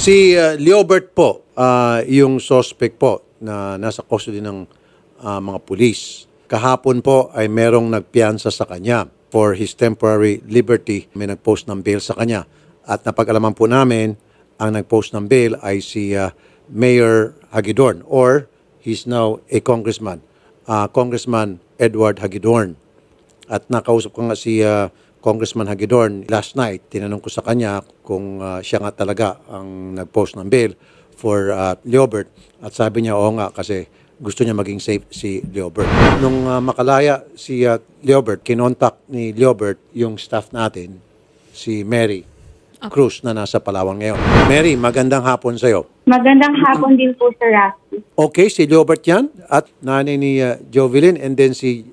Si uh, Leobert po, ah, yung suspect po na nasa custody ng ah, mga pulis. Kahapon po ay merong nagpiansa sa kanya for his temporary liberty. May nagpost ng bail sa kanya. At napag-alaman po namin, ang nagpost ng bail ay si ah, Mayor Hagidorn or he's now a congressman. Ah, Congressman Edward Hagidorn. At nakausap ko nga si ah, Congressman Hagidorn last night. Tinanong ko sa kanya kung ah, siya nga talaga ang nag-post ng bail for ah, Leobert. At sabi niya, oo nga, kasi gusto niya maging safe si Leobert. Nung ah, makalaya si ah, Leobert, kinontak ni Leobert yung staff natin, si Mary Cruz na nasa Palawan ngayon. Mary, magandang hapon sa'yo. Magandang hapon din po, Sir Rafi. Okay, si Leobert yan at nanay ni uh, Jovelyn and then si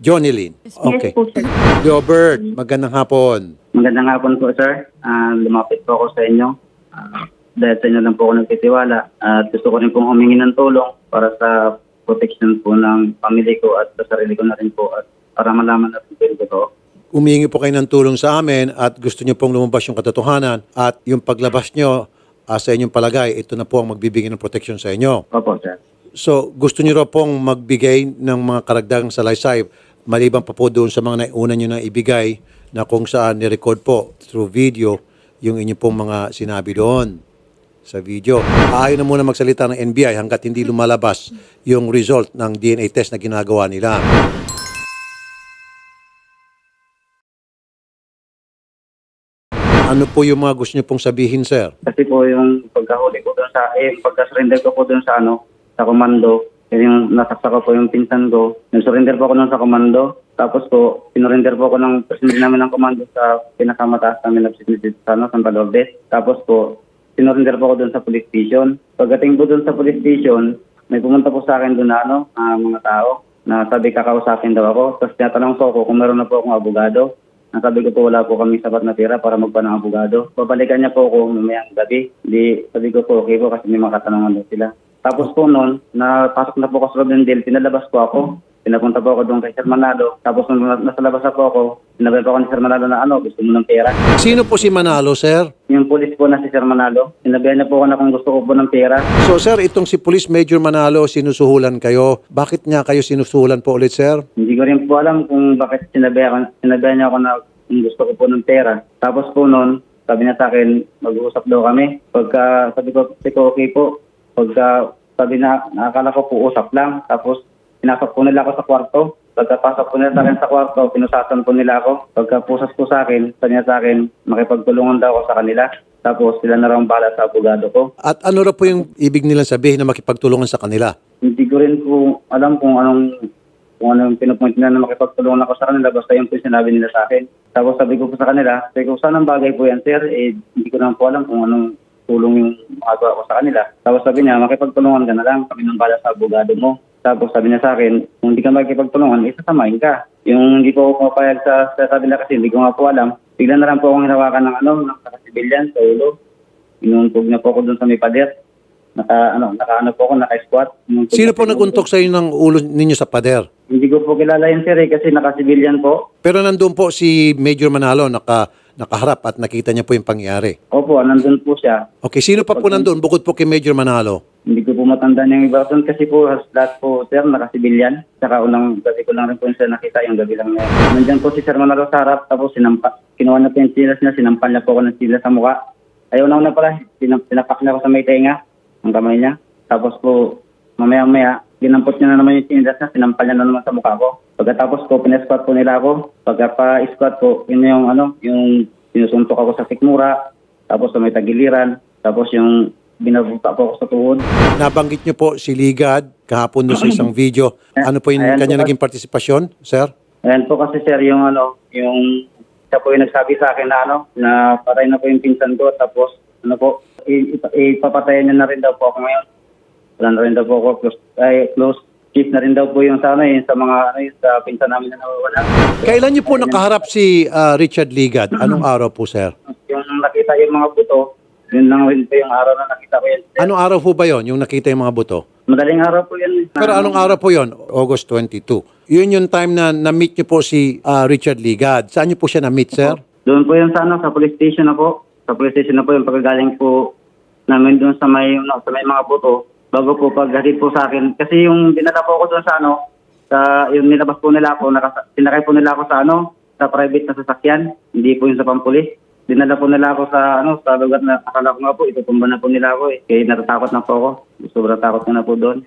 Johnny Lynn. Okay. Yes po, sir. Leobert, magandang hapon. Magandang hapon po, sir. Ah, lumapit po ako sa inyo. Ah, dahil sa inyo lang po ako nagtitiwala. At gusto ko rin pong humingi ng tulong para sa protection po ng family ko at sa sarili ko na rin po. At para malaman natin po yung totoo. Umihingi po kayo ng tulong sa amin at gusto niyo pong lumabas yung katotohanan at yung paglabas niyo ah, sa inyong palagay, ito na po ang magbibigay ng protection sa inyo. Opo, sir. So, gusto niyo raw pong magbigay ng mga karagdagang salaysay maliban pa po doon sa mga nauna niyo na ibigay na kung saan ni-record po through video yung inyo pong mga sinabi doon sa video. Ayaw na muna magsalita ng NBI hanggat hindi lumalabas yung result ng DNA test na ginagawa nila. Ano po yung mga gusto niyo pong sabihin, sir? Kasi po yung pagkahuli ko doon sa, eh, pagka-surrender ko po doon sa ano, sa komando, yun yung nasaksa ko po yung pinsan ko. Nag-surrender po ako doon sa komando. Tapos po, pinurrender po ako ng presidente namin ng komando sa pinakamataas namin na presidente sa ano, San Valverde. Tapos po, pinurrender po ako doon sa police station. Pagdating po doon sa police station, may pumunta po sa akin doon na ano, ah, mga tao na sabi kakausapin daw ako. Tapos tinatanong po ako kung meron na po akong abogado. Ang sabi ko po wala po kami sapat na pera para magpa ng abogado. Babalikan niya po ako mamayang gabi. Di, sabi ko po okay po kasi may mga katanungan sila. Tapos po noon, napasok na po ako sa deal, pinalabas po ako. Pinapunta po ako doon kay Sir Manalo. Tapos nung na- nasa labas na po ako, sinabi po ako ni Sir Manalo na ano, gusto mo ng pera. Sino po si Manalo, sir? Yung pulis po na si Sir Manalo, sinabihan niya po ako na kung gusto ko po ng pera. So sir, itong si Police Major Manalo, sinusuhulan kayo. Bakit niya kayo sinusuhulan po ulit, sir? Hindi ko rin po alam kung bakit sinabihan, sinabihan niya ako na kung gusto ko po ng pera. Tapos po noon, sabi niya sa akin, mag-uusap daw kami. Pagka sabi ko, sabi ko okay po. Pagka sabi na, nakakala ko po usap lang. Tapos pinasok po nila ako sa kwarto. Pagkapasok po nila sa akin sa kwarto, pinusasan po nila ako. Pagkapusas po sa akin, sabi niya sa akin, makipagtulungan daw ako sa kanila. Tapos sila na raw ang bahala sa abogado ko. At ano raw po yung ibig nilang sabihin na makipagtulungan sa kanila? Hindi ko rin po alam kung anong kung anong pinupunta nila na makipagtulungan ako sa kanila basta yung po yung sinabi nila sa akin. Tapos sabi ko po sa kanila, sabi ko, saan ang bagay po yan sir? Eh, hindi ko naman po alam kung anong tulong yung magawa ko sa kanila. Tapos sabi niya, makipagtulungan ka na lang, kami nang bala sa abogado mo. Tapos sabi niya sa akin, kung hindi ka makipagtulungan, isasamahin ka. Yung hindi po ako mapayag sa, sa sabi nila kasi hindi ko nga po alam. Bigla na lang po akong hinawakan ng ano, ng sibilyan sa ulo. Inuuntog na po ako doon sa may pader. Naka, ano, naka ano po ako, naka-squat. Sino po naguntok sa inyo ng ulo ninyo sa pader? Hindi ko po kilala yan sir eh, kasi naka-civilian po. Pero nandun po si Major Manalo, naka, nakaharap at nakita niya po yung pangyari. Opo, nandun po siya. Okay, sino pa po nandun bukod po kay Major Manalo? Hindi ko po matanda yung iba doon kasi po lahat po sir naka-civilian. Saka unang gabi ko lang rin po yung sir nakita yung gabi lang niya. Nandiyan po si Sir Manalo sa harap tapos sinampa, kinuha na po yung silas niya, sinampal niya po ako ng silas sa mukha. Ayaw na una pala, sinam, sinapak niya ako sa may tenga, ang kamay niya. Tapos po, mamaya-maya, ginampot niya na naman yung silas niya, sinampal niya na naman sa mukha ko. Pagkatapos po, pinesquat po nila ako. Pagka pa-squat po, yun yung ano, yung sinusuntok ako sa sikmura, tapos sa may tagiliran, tapos yung binabuta po ako sa tuhod. Nabanggit niyo po si Ligad kahapon doon sa isang video. Ano po yung Ayan po kanya kasi- naging partisipasyon, sir? Ayan po kasi sir, yung ano, yung siya po yung nagsabi sa akin na ano, na patay na po yung pinsan ko, tapos ano po, ipapatayan niya na rin daw po ako ngayon. Wala na rin daw po ako, close, ay, close chief na rin daw po yung sa ano, yung sa mga ano, yung sa pinsan namin na nawawala. Kailan niyo po nakaharap si ah, Richard Ligad? Anong araw po, sir? Yung nakita yung mga buto, yun lang rin po yung araw na nakita ko yan. Anong araw po ba yon yung nakita yung mga buto? Madaling araw po yan. Pero anong araw po yon? August 22. Yun yung time na na-meet niyo po si ah, Richard Ligad. Saan niyo po siya na-meet, sir? Doon po yung sa ano, sa police station na po. Sa police station na po yung pagkagaling po namin doon sa may, no, sa may mga buto bago po paghatid po sa akin. Kasi yung dinala po ako doon sa ano, sa, yung nilabas po nila ako, nakas, sinakay po nila ako sa ano, sa private na sasakyan, hindi po yung sa pampulis. Dinala po nila ako sa ano sa lugar na akala ko nga po itutumba na po nila ako eh. Kaya natatakot na po ako. Sobrang takot ko na po doon.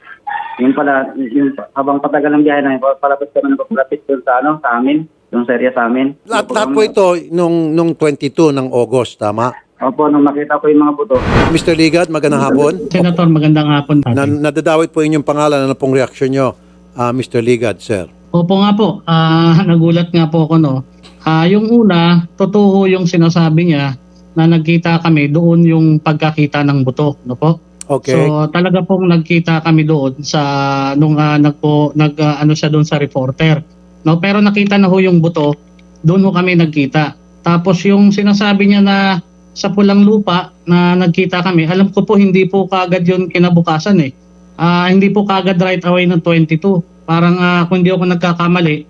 Yung pala, yung habang patagal ng biyahe namin, palapit kami na papalapit doon sa ano, sa amin, doon sa area sa amin. Lahat, lahat po ito nung, nung 22 ng August, tama? Opo, nung makita ko yung mga buto, Mr. Ligad, magandang hapon. Senator, magandang hapon. Na, nadadawit po inyong pangalan. Ano pong reaksyon nyo, ah, Mr. Ligad, sir? Opo nga po, ah, nagulat nga po ako no. Ah, yung una, totoo yung sinasabi niya na nagkita kami doon yung pagkakita ng buto, no po? Okay. So talaga pong nagkita kami doon sa nung ah, nagpo nag ah, ano siya doon sa reporter. No, pero nakita na ho yung buto, doon ho kami nagkita. Tapos yung sinasabi niya na sa pulang lupa na nagkita kami, alam ko po hindi po kagad yun kinabukasan eh. Ah, hindi po kagad right away ng 22. Parang ah, kung hindi ako nagkakamali,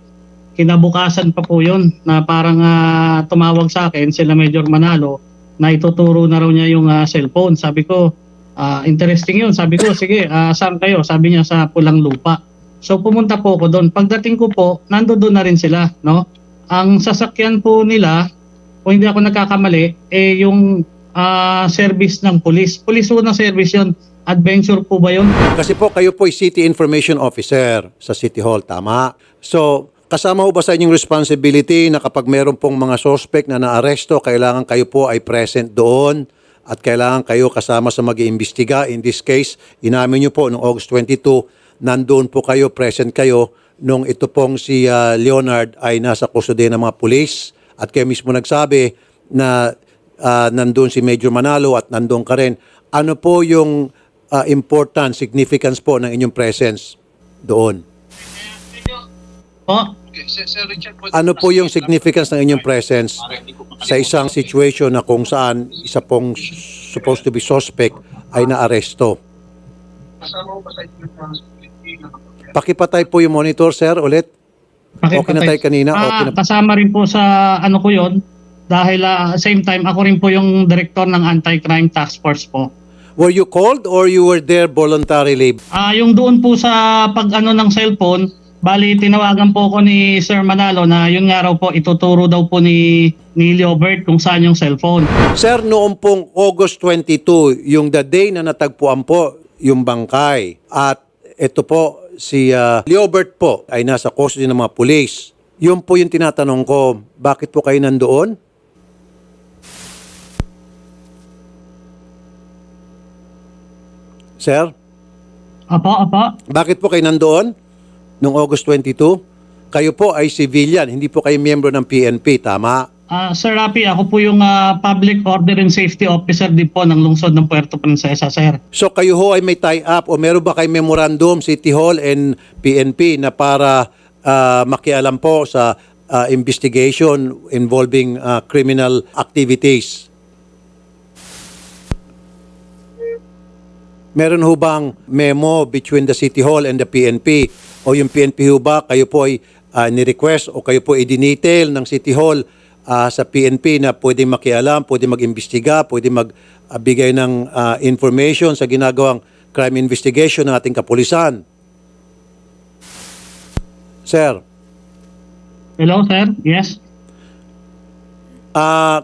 kinabukasan pa po yun na parang ah, tumawag sa akin sila Major Manalo na ituturo na raw niya yung ah, cellphone. Sabi ko, ah, interesting yun. Sabi ko, sige, ah, saan kayo? Sabi niya sa Pulang Lupa. So pumunta po ako doon. Pagdating ko po, nando doon na rin sila. No? Ang sasakyan po nila, kung hindi ako nagkakamali, eh yung ah, service ng police. Police po ng service yun. Adventure po ba yun? Kasi po kayo po ay City Information Officer sa City Hall, tama? So, kasama ho ba sa inyong responsibility na kapag meron pong mga suspect na naaresto, kailangan kayo po ay present doon at kailangan kayo kasama sa mag-iimbestiga. In this case, inamin nyo po noong August 22, nandoon po kayo, present kayo, nung ito pong si ah, Leonard ay nasa kusode ng mga pulis at kayo mismo nagsabi na ah, nandun si Major Manalo at nandun ka rin. Ano po yung ah, important significance po ng inyong presence doon? Po? Ano po yung significance ng inyong presence sa isang situation na kung saan isa pong supposed to be suspect ay naaresto? Pakipatay po yung monitor, sir, ulit. Okay na tayo kanina? Ah, Okay na. Kasama rin po sa ano ko yon dahil ah, same time ako rin po yung director ng Anti-Crime Task Force po. Were you called or you were there voluntarily? Ah, yung doon po sa pag ano ng cellphone, bali tinawagan po ako ni Sir Manalo na yun nga raw po ituturo daw po ni ni Leobert kung saan yung cellphone. Sir, noong pong August 22, yung the day na natagpuan po yung bangkay at ito po si ah, Leobert po ay nasa custody ng mga pulis. Yun po yung tinatanong ko, bakit po kayo nandoon? Sir, Apo, apo. bakit po kayo nandoon noong August 22? Kayo po ay civilian, hindi po kayo miyembro ng PNP, tama? Ah, Sir Rapi, ako po yung ah, Public Order and Safety Officer din po ng lungsod ng Puerto Princesa, sir. So kayo ho ay may tie-up o meron ba kayo memorandum, City Hall and PNP na para ah, makialam po sa ah, investigation involving ah, criminal activities? Meron ho bang memo between the City Hall and the PNP? O yung PNP ho ba, kayo po ay ah, ni-request o kayo po ay dinetail ng City Hall ah, sa PNP na pwede makialam, pwede mag-imbestiga, pwede magbigay ng ah, information sa ginagawang crime investigation ng ating kapulisan? Sir, Hello, sir? Yes? ah,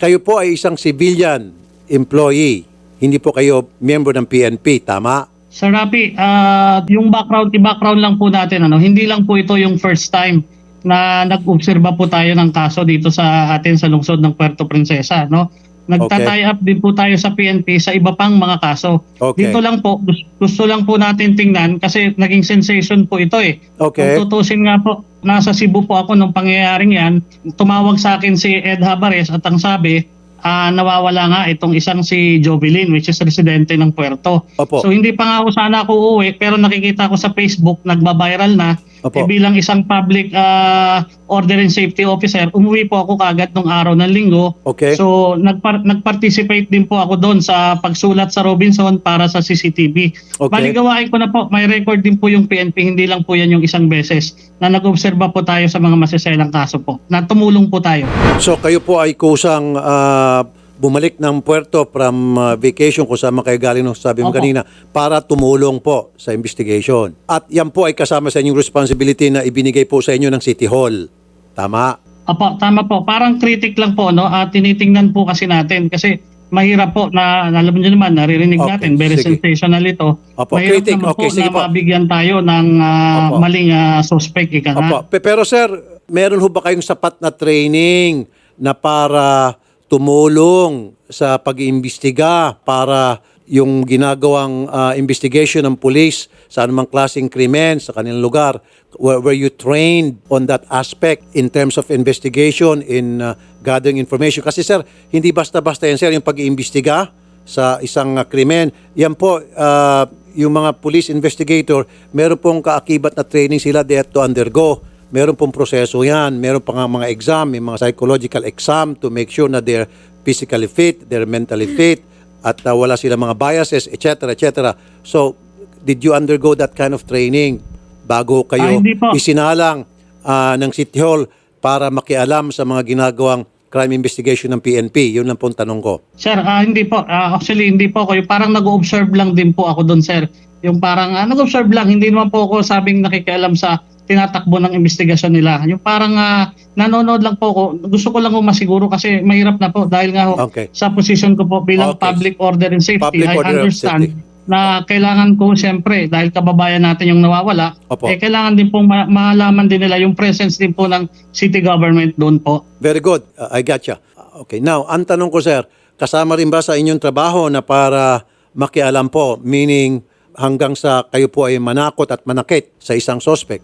kayo po ay isang civilian employee. Hindi po kayo miyembro ng PNP, tama? Sir Rapi, ah, yung background, i-background lang po natin, ano, hindi lang po ito yung first time na nag-obserba po tayo ng kaso dito sa atin sa lungsod ng Puerto Princesa, no? Nagta-tie up din po tayo sa PNP sa iba pang mga kaso. Okay. Dito lang po, gus- gusto lang po natin tingnan kasi naging sensation po ito eh. Okay. Kung tutusin nga po, nasa Cebu po ako nung pangyayaring yan, tumawag sa akin si Ed Habares at ang sabi, ah, nawawala nga itong isang si Jovelyn which is residente ng Puerto. Opo. So hindi pa nga ako sana ako uuwi pero nakikita ko sa Facebook nagba-viral na Opo. eh, bilang isang public ah, order and safety officer, umuwi po ako kagad nung araw ng linggo. Okay. So nagpar- nag-participate din po ako doon sa pagsulat sa Robinson para sa CCTV. Okay. Baligawain ko na po, may record din po yung PNP, hindi lang po yan yung isang beses na nag-obserba po tayo sa mga masiselang kaso po, na tumulong po tayo. So kayo po ay kusang ah, bumalik ng puerto from uh, vacation kung saan man kayo galing nung sabi mo Opo. kanina para tumulong po sa investigation. At yan po ay kasama sa inyong responsibility na ibinigay po sa inyo ng City Hall. Tama? Apo, tama po. Parang critic lang po, no? At tinitingnan po kasi natin kasi mahirap po na, alam niyo naman, naririnig Okay, natin, very sige. sensational ito. Opo, mahirap critic. naman Okay, po sige na po. mabigyan tayo ng Opo. maling ah, suspect, ika nga. Opo. Pe- Pero sir, meron ho ba kayong sapat na training na para tumulong sa pag-iimbestiga para yung ginagawang ah, investigation ng police sa anumang klaseng krimen sa kanilang lugar. Were, were you trained on that aspect in terms of investigation in ah, gathering information? Kasi sir hindi basta-basta yan sir yung pag-iimbestiga sa isang ah, krimen. Yan po ah, yung mga police investigator meron pong kaakibat na training sila they have to undergo meron pong proseso yan. Meron pa nga mga exam, may mga psychological exam to make sure na they're physically fit, they're mentally fit, at uh, wala sila mga biases, etc. etc. So, did you undergo that kind of training bago Ah, kayo po. isinalang ah, ng City Hall para makialam sa mga ginagawang crime investigation ng PNP? Yun lang pong tanong ko. Sir, ah, hindi po. Ah, actually, hindi po ako. Parang nag-observe lang din po ako doon, sir. Yung parang ah, nag-observe lang. Hindi naman po ako sabing nakikialam sa tinatakbo ng investigasyon nila. Yung parang ah, nanonood lang po ako. Gusto ko lang po masiguro kasi mahirap na po dahil nga ho, Okay. sa position ko po bilang Okay. public order and safety, Public I understand safety. na kailangan ko siyempre dahil kababayan natin yung nawawala, Opo. eh kailangan din po ma- malaman din nila yung presence din po ng city government doon po. Very good. Uh, I got you. Okay. Now, ang tanong ko, sir, kasama rin ba sa inyong trabaho na para makialam po, meaning hanggang sa kayo po ay manakot at manakit sa isang suspect?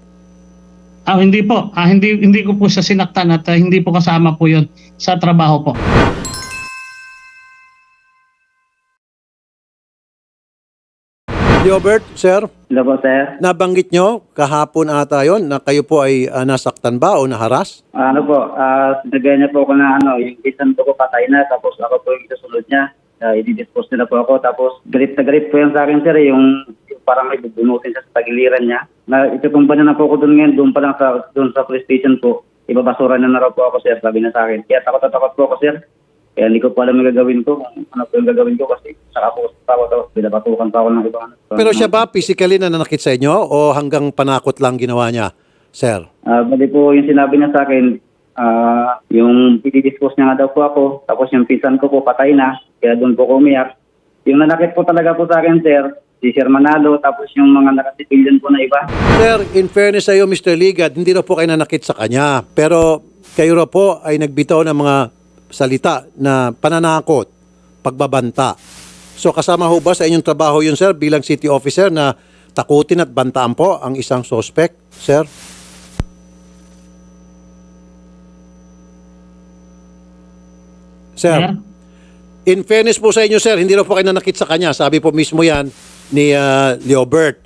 Ah, hindi po. Ah, hindi hindi ko po siya sinaktan at ah, hindi po kasama po 'yon sa trabaho po. Gilbert, sir, Hello po, sir. nabanggit nyo kahapon ata yon na kayo po ay uh, nasaktan ba o naharas? Ano po, ah sinagay niya po ako na ano, yung isang ko patay na, tapos ako po yung susunod niya. Uh, i-dispose nila po ako, tapos galit na galit po yan sa akin, sir, eh, yung, yung parang may bubunutin siya sa tagiliran niya. Na itutumba na na po ako doon ngayon, doon pa lang sa, doon sa police station po. Ibabasura na na raw po ako, sir, sabi na sa akin. Kaya takot na takot po ako, sir. Kaya hindi ko pa alam yung gagawin ko, ano po yung gagawin ko kasi saka po takot ako, binabatukan pa ako ng ibang ano. Pero siya ba physically na nanakit sa inyo o hanggang panakot lang ginawa niya, sir? Ah, bali po yung sinabi niya sa akin, ah, yung i-dispose niya nga daw po ako, tapos yung pinsan ko po patay na, kaya doon po ko umiyak. Yung nanakit po talaga po sa akin, sir, si Sir Manalo, tapos yung mga nakasibilyan po na iba. Sir, in fairness sa iyo, Mr. Ligad, hindi raw po kayo nanakit sa kanya. Pero kayo raw po ay nagbitaw ng mga salita na pananakot, pagbabanta. So kasama ho ba sa inyong trabaho yun, sir, bilang city officer na takutin at bantaan po ang isang suspect, sir? Sir, Sir? in fairness po sa inyo, sir, hindi raw po kayo nanakit sa kanya. Sabi po mismo yan ni ah, Leobert.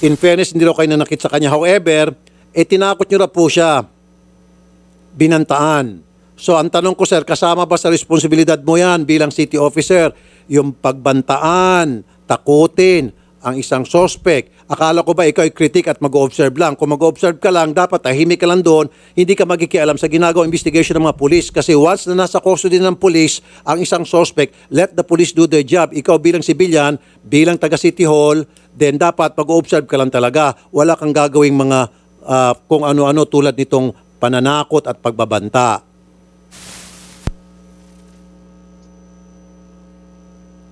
In fairness, hindi raw kayo nanakit sa kanya. However, eh, tinakot nyo raw po siya. Binantaan. So, ang tanong ko, sir, kasama ba sa responsibilidad mo yan bilang city officer, yung pagbantaan, takutin, ang isang suspect. Akala ko ba ikaw ay critic at mag-observe lang? Kung mag-observe ka lang, dapat tahimik ka lang doon, hindi ka magikialam sa ginagawa investigation ng mga pulis. Kasi once na nasa custody ng pulis ang isang suspect, let the police do their job. Ikaw bilang civilian, bilang taga City Hall, then dapat mag-observe ka lang talaga. Wala kang gagawing mga ah, kung ano-ano tulad nitong pananakot at pagbabanta.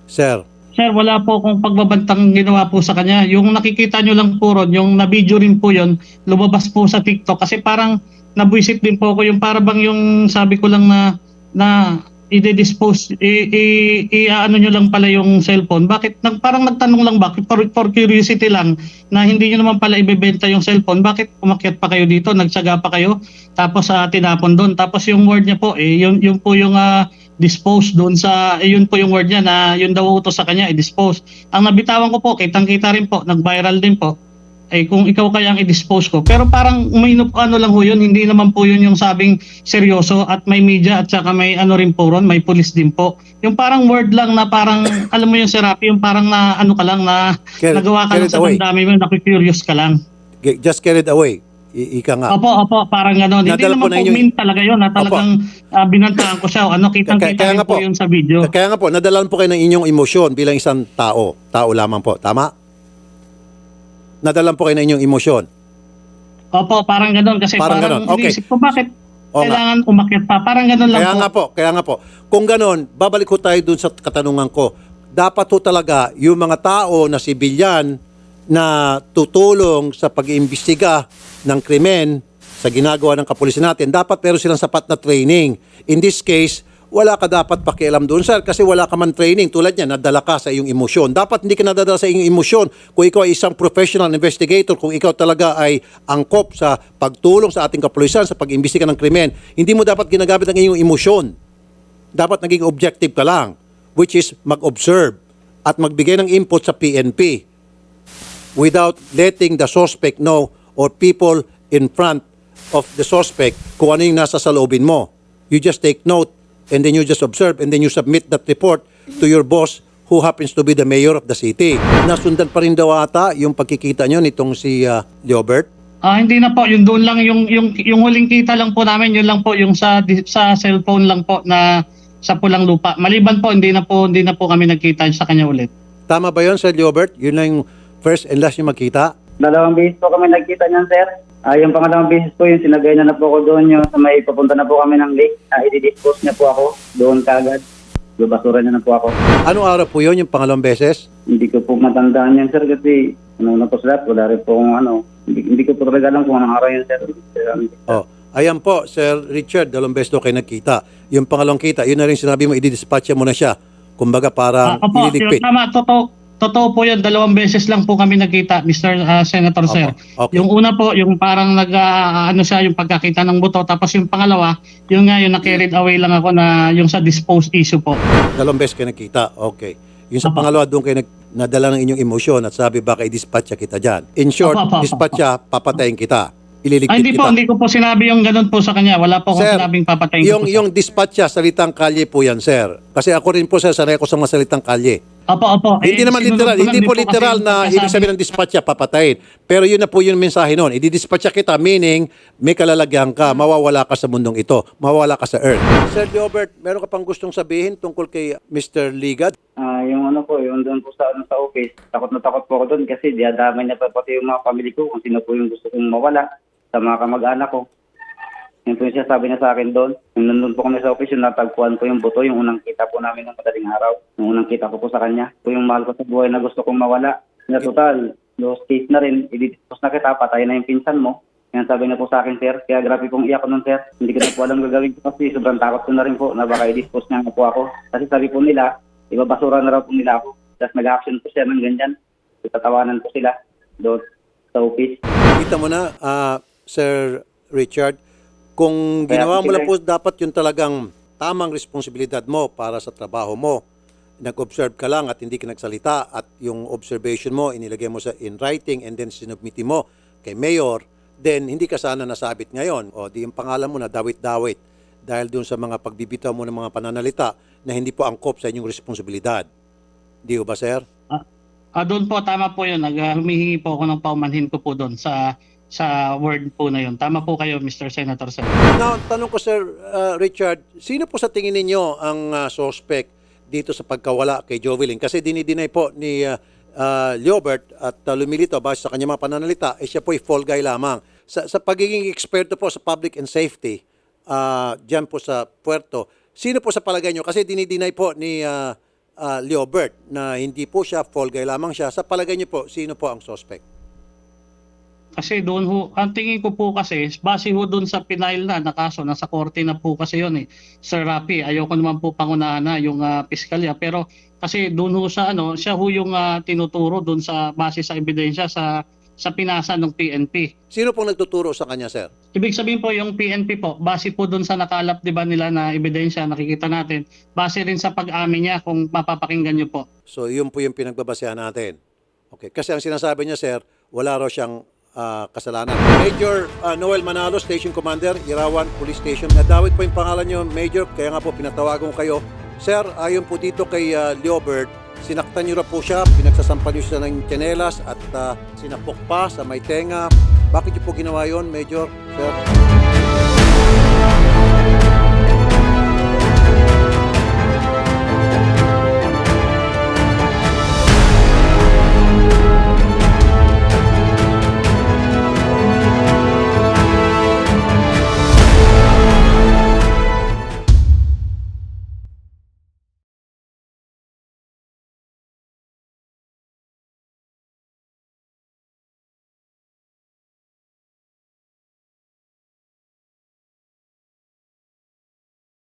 Sir. Sir, wala po akong pagbabantang ginawa po sa kanya. Yung nakikita nyo lang po ron, yung na-video rin po yon lumabas po sa TikTok kasi parang nabuisit din po ako yung para bang yung sabi ko lang na na i-dispose i, i, i- ano nyo lang pala yung cellphone. Bakit nag parang nagtanong lang bakit for, for curiosity lang na hindi nyo naman pala ibebenta yung cellphone. Bakit umakyat pa kayo dito, nagtsaga pa kayo tapos sa tinapon doon. Tapos yung word niya po eh yung yung po yung ah, dispose doon sa eh, yun po yung word niya na yun daw utos sa kanya i-dispose. Ang nabitawan ko po, kitang-kita rin po, nag-viral din po. Eh kung ikaw kaya ang i-dispose ko. Pero parang may ano lang ho yun, hindi naman po yun yung sabing seryoso at may media at saka may ano rin po ron, may police din po. Yung parang word lang na parang alam mo yung serapi, yung parang na ano ka lang na Carried- nagawa ka lang sa away. damdamin mo, nakikurious ka lang. Get- just carried away. I- ika nga. Opo, opo, parang gano'n. Hindi Nadala po naman na po inyong- mint talaga yun. Na talagang ah, binantaan ko siya. Ano, Kaya- kitang-kita kaya rin nga po po. yun sa video. Kaya nga po, nadalan po kayo ng inyong emosyon bilang isang tao. Tao lamang po. Tama? Nadalan po kayo ng inyong emosyon. Opo, parang gano'n. Kasi Parang parang, ganon. Okay. iniisip ko, bakit O nga. kailangan umakyat pa? Parang gano'n lang Kaya po. nga po, kaya nga po. Kung ganon, babalik ko tayo dun sa katanungan ko. Dapat po talaga yung mga tao na sibilyan na tutulong sa pag-iimbestiga ng krimen sa ginagawa ng kapulisan natin, dapat meron silang sapat na training. In this case, wala ka dapat pakialam doon, sir, kasi wala ka man training. Tulad niya, nadala ka sa iyong emosyon. Dapat hindi ka nadadala sa iyong emosyon kung ikaw ay isang professional investigator, kung ikaw talaga ay angkop sa pagtulong sa ating kapulisan, sa pag-imbestiga ng krimen, hindi mo dapat ginagamit ang iyong emosyon dapat naging objective ka lang, which is mag-observe at magbigay ng input sa PNP without letting the suspect know or people in front of the suspect kung ano yung nasa saloobin mo. You just take note and then you just observe and then you submit that report to your boss who happens to be the mayor of the city. Nasundan pa rin daw ata yung pagkikita nyo nitong si uh, Leobert. Ah, hindi na po, yung doon lang yung yung yung huling kita lang po namin, yun lang po yung sa sa cellphone lang po na sa pulang lupa. Maliban po, hindi na po hindi na po kami nagkita sa kanya ulit. Tama ba yon Sir Leobert? Yun lang yung first and last yung magkita? Dalawang beses po kami nagkita niyan, sir. Ah, yung pangalawang beses po, yung sinagay na na po ako doon, yung sa may papunta na po kami ng lake, ah, i-dispose niya po ako doon kagad. Babasura niya na po ako. Anong araw po yun, yung pangalawang beses? Hindi ko po matandaan yan, sir, kasi ano na po sa lahat, wala rin po kung ano. Hindi, hindi ko po talaga alam kung anong araw yan, sir. Sir, Oh, ayan po, Sir Richard, dalawang beses daw kayo nagkita. Yung pangalawang kita, yun na rin sinabi mo, i-dispatch mo na siya. Kumbaga Ah, para opo, ililigpit. yun, tama, totoo. Totoo po yun, dalawang beses lang po kami nagkita, Mr. ah, Senator Opo, Sir. okay. Yung una po, yung parang nag ah, ano siya, yung pagkakita ng buto, tapos yung pangalawa, yung nga yung na-carried away lang ako na yung sa disposed issue po. Dalawang beses kayo nagkita. Okay. Yung sa Opo. pangalawa, doon kayo nag, nadala ng inyong emosyon at sabi baka i-dispatch kita dyan. In short, opo, dispatch siya, papatayin kita. Ay, Ililigpit hindi po, kita. hindi ko po sinabi yung ganun po sa kanya. Wala po akong Sir, sinabing papatayin ko yung, po siya. yung dispatch siya, salitang kalye po yan, sir. Kasi ako rin po, sir, sanay ako sa mga salitang kalye. Opo, opo. Hindi Eh, naman sinunod literal, hindi po literal na ibig sabihin ng dispatch siya, papatayin. Pero yun na po yung mensahe noon. I-dispatch kita, meaning may kalalagyan ka, mawawala ka sa mundong ito, mawawala ka sa earth. Sir Gilbert, meron ka pang gustong sabihin tungkol kay Mr. Ligad? Ah, yung ano po, yung doon po sa, ano, sa office, takot na takot po ako doon kasi diadamay niya pa pati yung mga family ko kung sino po yung gusto kong mawala sa mga kamag-anak ko. Yun po yung siya sabi niya sa akin doon. Yung nandun po kami sa office, yung natagpuan po yung buto, yung unang kita po namin ng madaling araw. Yung unang kita ko po sa kanya. Po yung mahal ko sa buhay na gusto kong mawala. Na total, lost case na rin, i-dispose na kita, patay na yung pinsan mo. Yan sabi niya po sa akin, sir. Kaya grabe pong iyak ko nun, sir. Hindi ko na po alam gagawin ko kasi sobrang takot ko na rin po na baka i-dispose niya nga po ako. Kasi sabi po nila, ibabasura na raw po nila ako. Tapos nag-action po siya ng ganyan. Tatawanan po sila doon sa office. Kita mo na, ah, Sir Richard, kung ginawa mo lang po dapat yung talagang tamang responsibilidad mo para sa trabaho mo. Nag-observe ka lang at hindi ka nagsalita at yung observation mo inilagay mo sa in writing and then sinubmiti mo kay mayor, then hindi ka sana nasabit ngayon. O di yung pangalan mo na dawit-dawit dahil dun sa mga pagbibitaw mo ng mga pananalita na hindi po angkop sa inyong responsibilidad. Di ba, sir? Ah, doon po, tama po yun. Nag, ah, humihingi po ako ng paumanhin ko po doon sa sa word po na yun. Tama po kayo, Mr. Senator Sir. Now, tanong ko Sir uh, Richard, sino po sa tingin ninyo ang uh, suspect dito sa pagkawala kay Jovelyn? Kasi dinideny po ni uh, uh, Leobert at uh, lumilito base sa kanyang mga pananalita, eh siya po ay fall guy lamang. Sa, sa pagiging eksperto po sa public and safety, uh, dyan po sa Puerto, sino po sa palagay nyo? Kasi dinideny po ni uh, uh, Leobert na hindi po siya fall guy lamang siya. Sa palagay nyo po, sino po ang suspect? Kasi doon ho, ang tingin ko po kasi, base ho doon sa pinail na na kaso, nasa korte na po kasi yun eh. Sir Rapi, ayoko naman po pangunahan na yung ah, piskalya. Pero kasi doon ho sa ano, siya ho yung ah, tinuturo doon sa base sa ebidensya sa sa pinasa ng PNP. Sino pong nagtuturo sa kanya, sir? Ibig sabihin po yung PNP po, base po doon sa nakalap 'di ba nila na ebidensya nakikita natin, base rin sa pag-amin niya kung mapapakinggan niyo po. So, yun po yung pinagbabasehan natin. Okay. Kasi ang sinasabi niya, sir, wala raw siyang ah, kasalanan. Major ah, Noel Manalo, Station Commander, Irawan Police Station. Nadawit po yung pangalan niyo, Major, kaya nga po pinatawagan kayo. Sir, ayon po dito kay ah, Leobert, sinaktan niyo na po siya, pinagsasampan niyo siya ng tsinelas at ah, sinapok pa sa may tenga, Bakit niyo po ginawa yon, Major? Sir?